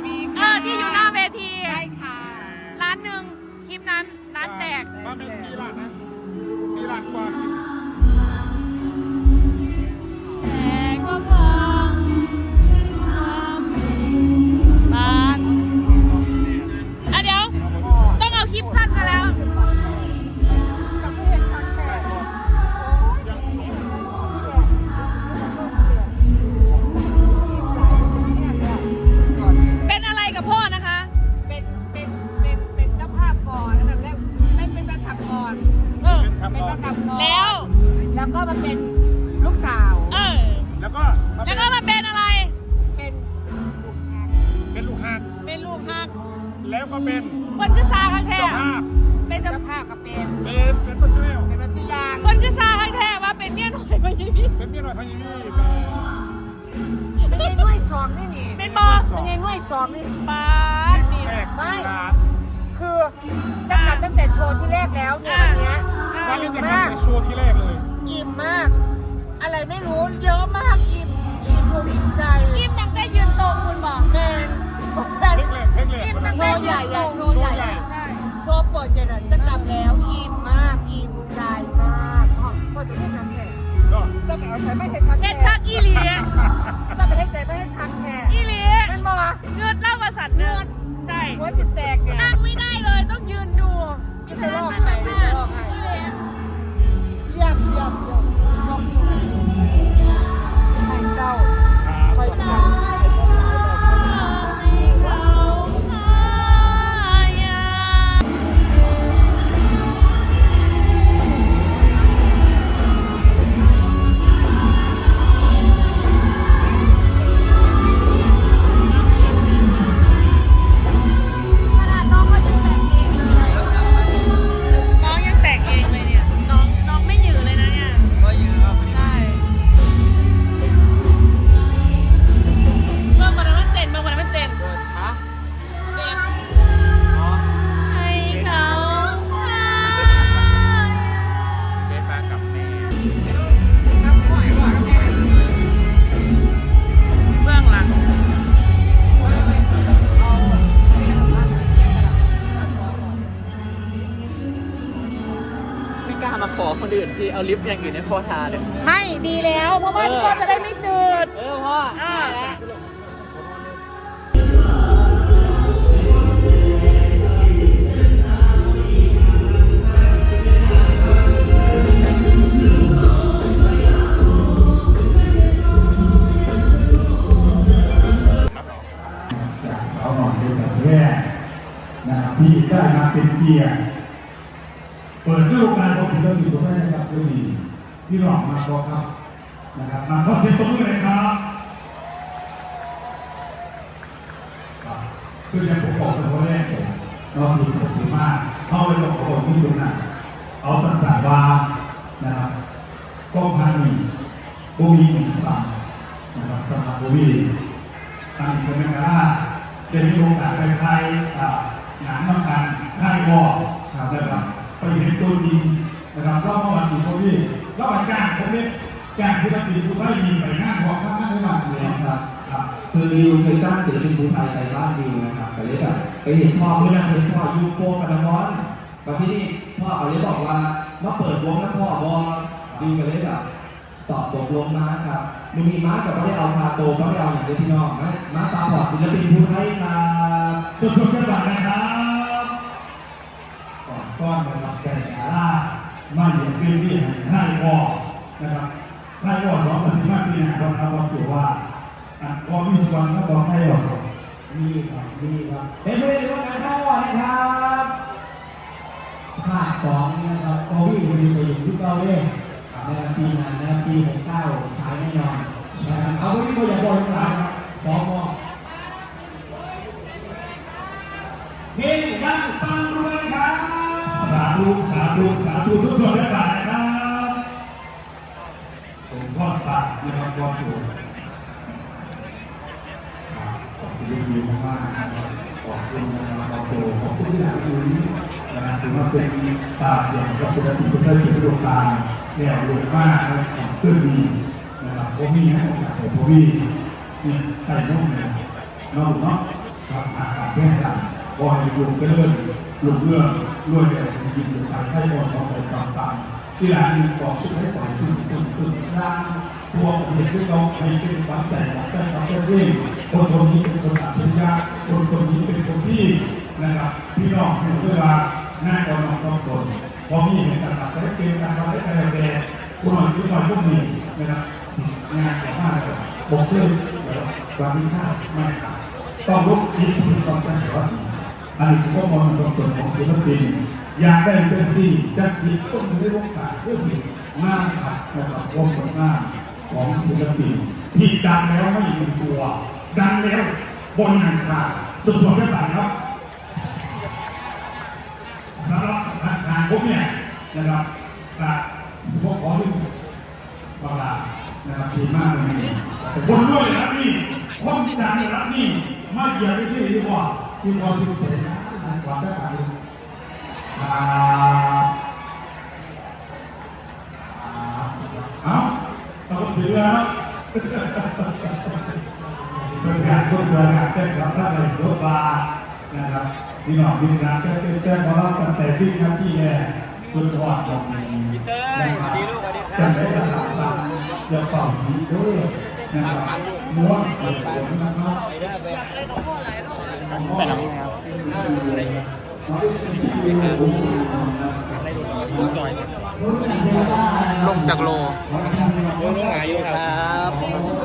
maybe อเป็นประทับก่อนแล้ว แล้วก็มาเป็นลูกสาว เออ แล้วก็มาแล้เป็วนก็มาเป็นอะไร เป็นเป็นลูกหักเป็นลูกฮักแล้วก็เป็นคนคือซาข้างแท้เจ้าภาพเป็นเจ้าเจ้าภาพกับเป็นเป็นเป็นต้นเจ้าเป็นรัตยางคนคือซาข้างแท้ว่าเป็นเมียหน่อยมาอย่างนี้เป็นเมียหน่อยพายินี่เป็นไงนุ่ยสองนี่นี่เป็นบอสเป็นไงนุ่ยสองนี่บ้านี่แตกสี่ล้านคือจะกลับตั้งแต่โชว์ที่แรกแล้ ไรไม่รู้ ที่เอาลิฟต์อย่างอื่นให้พ่อทาเลยไม่ดีแล้วเพราะว่าพ่อจะได้ไม่จืด เออพ่ออ่า ได้แล้วจากสาวหน่อยเป็นแบบแรกนะครับที่ได้มาเป็นเกียร์เปิดฤดูกาลของศิลปิน พี่รองมาขอครับนะครับมาขอเสียงตบมือเลยครับคืออย่างผมบอกเป็นคนแรกเลยนอนดีผมดีมากเข้าไปบอกกับผมที่ตรงนั้นเอาสังสารวานะครับกองพันมีบูมีหนึ่งสั่งนะครับสำหรับบูมีตั้งอยู่ในกระได้มีโอกาสไปไทยอ่าหนังน้ำกันค่ายวอนะครับไปเห็นตัวจริงนะครับรอบเมื่อวันนี้พวกพี่ รอบวันกางพวกนี้การศิลปินผู้ไทยยิงไปงานของข้างในวันเลยครับครับคือดิวเคยจ้างศิลปินภูไทยไปบ้านดิวนะครับแต่เลยแบบไปเห็นพ่อเพื่อนเห็นพ่อยูโฟกับน้องอนกับที่นี่พ่อเขาเลยบอกว่ามาเปิดวงแล้วพ่อบอดิวก็เลยแบบตอบตกลงมาครับมึงมีม้ากับไม่ได้เอาคาโตก็ไม่เอาอย่างเดียวพี่น้องนะม้าตาบอดศิลปินภูไทยครับสุดๆกันก่อนนะครับก่อนซ่อนนะครับแก่ยาล่ามาเหยียบเป็นที่แห่งค่ายวอนะครับค่ายวอสองประสิทธิ์มากที่เนี่ยเราทำเราเกี่ยวว่าอะวอมีส่วนแล้วบอกค่ายวอสองมีครับมีครับเป็นเพลงร่วมงานข้าวนะครับภาคสองนะครับโอวี่จะไปอยู่ที่เกาหลีนะครับปีหน้านะครับปีหกเก้าสายแน่นอนนะครับเอาวันนี้ก็อย่าบอกทั้งหลายครับขอมอเพลงดังปังรวยาธุสาธุสาธุทุกคนได้บาทนะครับส่งทอดปากนะครับความถูกครับขอบคุณดีมากขอบคุณนะครับขอบคุณขอบคุณที่หลังนี้นะครับถือว่าเป็นปากอย่างกับเศิลปินคนไทยเป็นดวงตาแนวหลวงมากนะครับขึ้นดีนะครับผมมีให้โอกาสแต่ผมมีเนี่ยไต่นุ่มเนี่ยน้องเนาะครับอากาศแย่กันขอให้ลุงเจริ ญลุงเรื่องรวยเลยยินดีไปให้บอลสองไปต่างๆที่ร้านมีบอกช่วยให้ต่อยตึ้งตึ้งตึ้งร้านพวเด็กที่น้องให้เป็นฝันใจฝันใจฝันใจเร่งคนคนนี้เป็นคนอัจฉริยะคนคนนี้เป็นคนที่นะครับพี่น้องอยู่ด้วยว่าหน้าก่อนน้องต้องคนพอมีเห็นการตัดได้เกณฑ์การวัดได้คะแนนแดงคนหน่อยคนหน่อยพวกนี้นะครับสิ่งงานของมากเลยบอกเลยวันนี้ข้าไม่ขาดต้องลุกยิ้มถึงความใจว่า อันนี้ก็มองตรงตัวของศิลปิน อยากได้เป็นสี่จักสีต้องได้วงการเพื่อสิ่งมากขัดนะครับวงผลงานของศิลปิน ที่ดังแล้วไม่ยืนตัว ดังแล้วบนงานขาดสุดๆไม่ต่างครับสำหรับทางการพวกเนี่ยนะครับกับสมขอที่บาลานะครับดีมากเลยคนด้วยรับนี่คนดังรับนี่มาเยียบไปที่ดีกว่า ที่พอสุดเลยนะกว่าได้ไหมครับเอาต้องถือแล้วเป็นการคนเดินงานแจ้งกับพระในโซฟานะครับพี่น้องพี่น้องแจ้งแจ้งของเราตั้งแต่ที่นักที่แน่จนวอดตรงนี้นะครับจังได้ระดับสั่งเดี๋ยวต่อดีด้วยนะครับม้วนเสียงนะครับ ไปทำยังไงครับลงจากโลลงหาอยู่ครับคุณนักการเมืองพวกนักเมือง